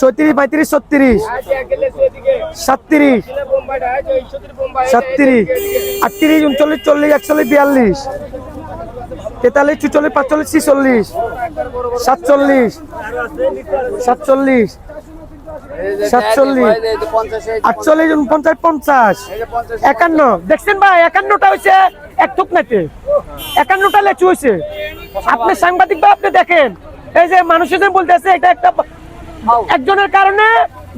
চৌত্রিশ পঁয়ত্রিশ, ছত্রিশ। সাতত্রিশ। সাতত্রিশ। আটত্রিশ, উনচল্লিশ, চল্লিশ, একচল্লিশ, বিয়াল্লিশ। তেতাল্লিশ, চুচল্লিশ, পাঁচচল্লিশ, ছিচল্লিশ। সাতচল্লিশ। সাতচল্লিশ। সাতচল্লিশ। আটচল্লিশ পঞ্চাশ। একান্ন। দেখছেন ভাই, একান্নটা এক একান্নটা লেচু আপনি সাংবাদিক বা আপনি দেখেন। এই যে মানুষের বলতেছে, এটা একটা একজনের কারণে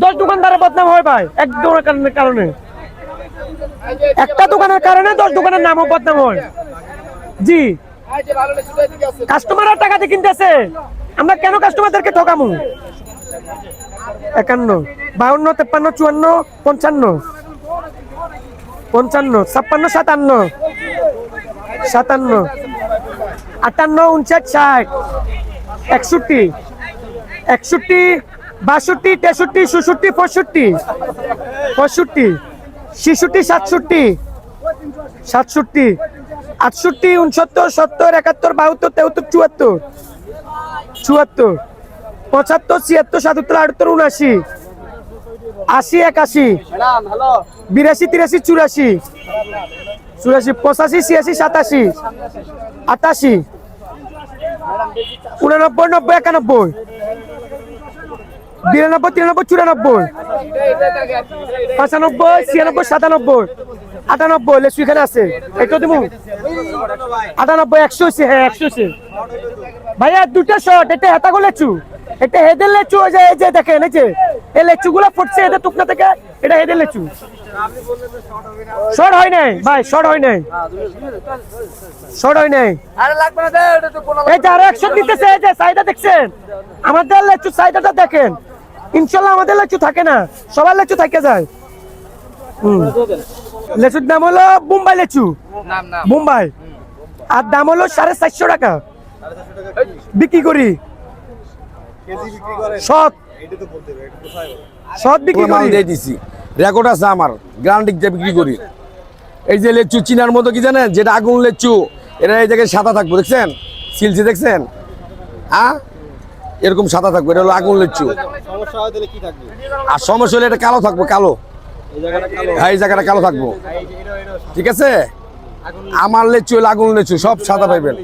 দশ দোকানদারের বদনাম হয় ভাই, এক দোকানের কারণে। একটা দোকানের কারণে দশ দোকানের নামও বদনাম হয়। জি। কাস্টমাররা টাকা দিয়ে কিনতেছে, আমরা কেন কাস্টমারদেরকে ঠকামু? একান্ন, বাউন্ন, তেপ্পান্ন, চুয়ান্ন, পঞ্চান্ন। পঞ্চান্ন, ছাপ্পান্ন, সাতান্ন। সাতান্ন, আটান্ন, উনষাট, ষাট। একষট্টি একষট্টি বাষট্টি, তেষট্টি চৌষট্টি পঁয়ষট্টি। পঁয়ষট্টি, ছেষট্টি, সাতষট্টি সাতষট্টি, আটষট্টি, উনসত্তর, সত্তর, একাত্তর, বাহাত্তর, তেহাত্তর, চুয়াত্তর চুয়াত্তর, পঁচাত্তর, ছিয়াত্তর, সাতাত্তর, আটাত্তর, উনআশি, আশি, একাশি, বিরাশি, তিরাশি, চুরাশি চুরাশি, পঁচাশি, ছিয়াশি, সাতাশি, আটাশি, উনানব্বই, নব্বই, একানব্বই বিরানব্বই তিরানব্বই চুরানব্বই। পঁচানব্বই ছিয়ানব্বই সাতানব্বই। আটানব্বই লেসু এখানে আছে। এটা দিব। আটানব্বই একশো হ্যাঁ একশো ভাইয়া দুটো শট এটা হেতাগো লেচু। এটা হেদের লেচু ওই যে এই যে দেখেন এই যে এই লেচু গুলো ফুটছে এদের টুকনা থেকে এটা হেদের লেচু। শর্ট হয় নাই ভাই শর্ট হয় নাই। শর্ট হয় নাই। এই যে আরও একশো দিতেছে এই যে সাইডা দেখছেন? আমাদের লেচু সাইডাটা দেখেন। ইনশাল্লাহ আমাদের লেচু থাকে না সবার লেচু থাকে যায়। হুম। লেচুর দাম হলো মুম্বাই লেচু। মুম্বাই আর দাম হলো সাড়ে চারশো টাকা। বিক্রি করি। সৎ। সৎ বিক্রি মাল করি। দিয়ে দিছি। রেকর্ড আছে আমার। গ্রান্ডিক দিয়ে বিক্রি করি। এই যে লেচু চিনার মতো কি জানেন? যেটা আগুন লেচু এটা এই জায়গায় সাদা থাকব দেখছেন? সিলসি দেখছেন? হ্যাঁ এরকম সাদা থাকবে এটা হলো আগুন লেচু। সমস্যা হয় তাহলে কি থাকবে? আর সমস্যা হলে এটা কালো থাকব কালো। এই জায়গাটা কালো। হ্যাঁ এই জায়গাটা কালো থাকব। ঠিক আছে? আমার লেচু। লাগুন আগুন লেচু সব সাদা পাইবেন।